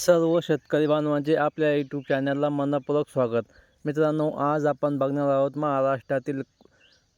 सर्व शेतकरी बांधवांचे आपल्या यूट्यूब चॅनलला मनपूर्वक स्वागत. मित्रांनो आज आपण बघणार आहोत महाराष्ट्रातील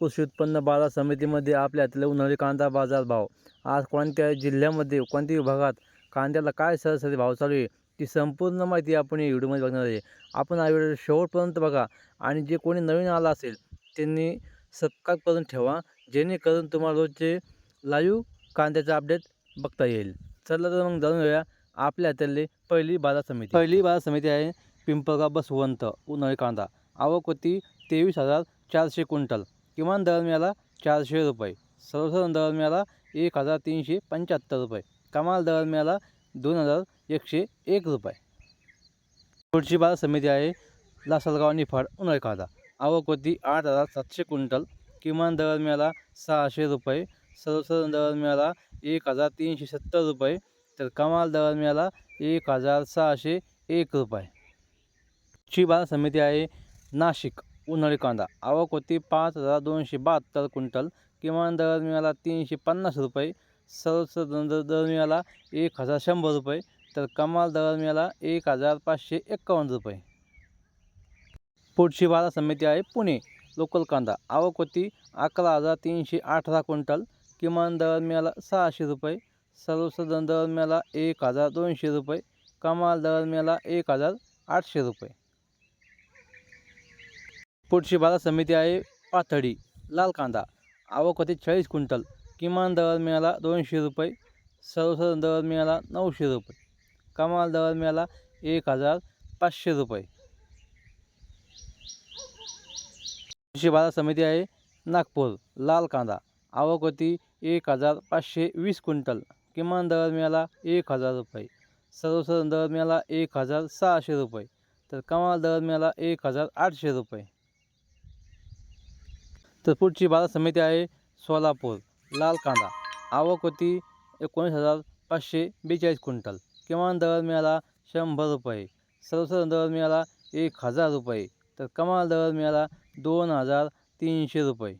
कृषी उत्पन्न बाजार समितीमध्ये आपल्यातले उन्हाळी कांदा बाजार भाव. आज कोणत्या जिल्ह्यामध्ये कोणत्या विभागात कांद्याला काय सरासरी भाव चालू आहे ती संपूर्ण माहिती आपण या व्हिडिओमध्ये बघणार आहे. आपण हा व्हिडिओ शेवटपर्यंत बघा आणि जे कोणी नवीन आला असेल त्यांनी सबस्क्राईब करून ठेवा जेणेकरून तुम्हाला रोजचे लाईव्ह कांद्याचा अपडेट बघता येईल. चला तर मग जाणून घेऊया. आपल्या हातातली पहिली बाजार समिती. पहिली बाजार समिती आहे पिंपळगाव बसवंत उन्हाळी कांदा. आवक होती तेवीस हजार चारशे क्विंटल. किमान दर मिळाला चारशे रुपये. सर्वसाधारण दर मिळाला एक हजार तीनशे पंच्याहत्तर रुपये. कमाल दर मिळाला दोन हजार एकशे एक रुपये. पुढची बाजार समिती आहे लासलगाव निफाड उन्हाळी कांदा. आवक होती आठ हजार सातशे क्विंटल. किमान दर मिळाला सहाशे रुपये. सर्वसाधारण दर मिळाला एक हजार तीनशे सत्तर रुपये. तर कमाल दर मिळाला. एक हजार सहाशे एक रुपये. ची बाजार समिती आहे नाशिक उन्हाळी कांदा. आवक होती पाच हजार दोनशे बहात्तर क्विंटल. किमान दर मिळाला तीनशे पन्नास रुपये. सर्वोच्च दर मिळाला एक हजार शंभर रुपये. तर कमाल दर मिळाला एक हजार पाचशे एक्कावन्न रुपये. पुढची बाजार समिती आहे पुणे लोकल कांदा. आवक होती अकरा हजार तीनशे अठरा क्विंटल. किमान दर मिळाला सहाशे रुपये. सर्वसाधारण दर एक हजार दोनशे रुपये कमाल दर एक हजार आठशे रुपये. पुढची बाजार समिती आहे पाथडी लाल कांदा आवक होते चाळीस क्विंटल किमान दर मिळाला दोनशे रुपये सर्वसाधारण दर मिळाला नऊशे रुपये कमाल दर मिळाला एक हजार पाचशे रुपये. कृषी बाजार समिती आहे नागपूर लाल कांदा आवक होती एक हजार पाचशे वीस क्विंटल. किमान दर मिळाला एक हजार रुपये. सर्वसाधारण दर मिळाला एक हजार सहाशे रुपये. तर कमाल दर मिळाला एक हजार आठशे रुपये. तर पुढची बाजार समिती आहे सोलापूर लाल कांदा. आवक होती एकोणीस हजार पाचशे बेचाळीस क्विंटल. किमान दर मिळाला शंभर रुपये. सर्वसाधारण दर मिळाला एक हजार रुपये. तर कमाल दर मिळाला दोन हजार तीनशे रुपये.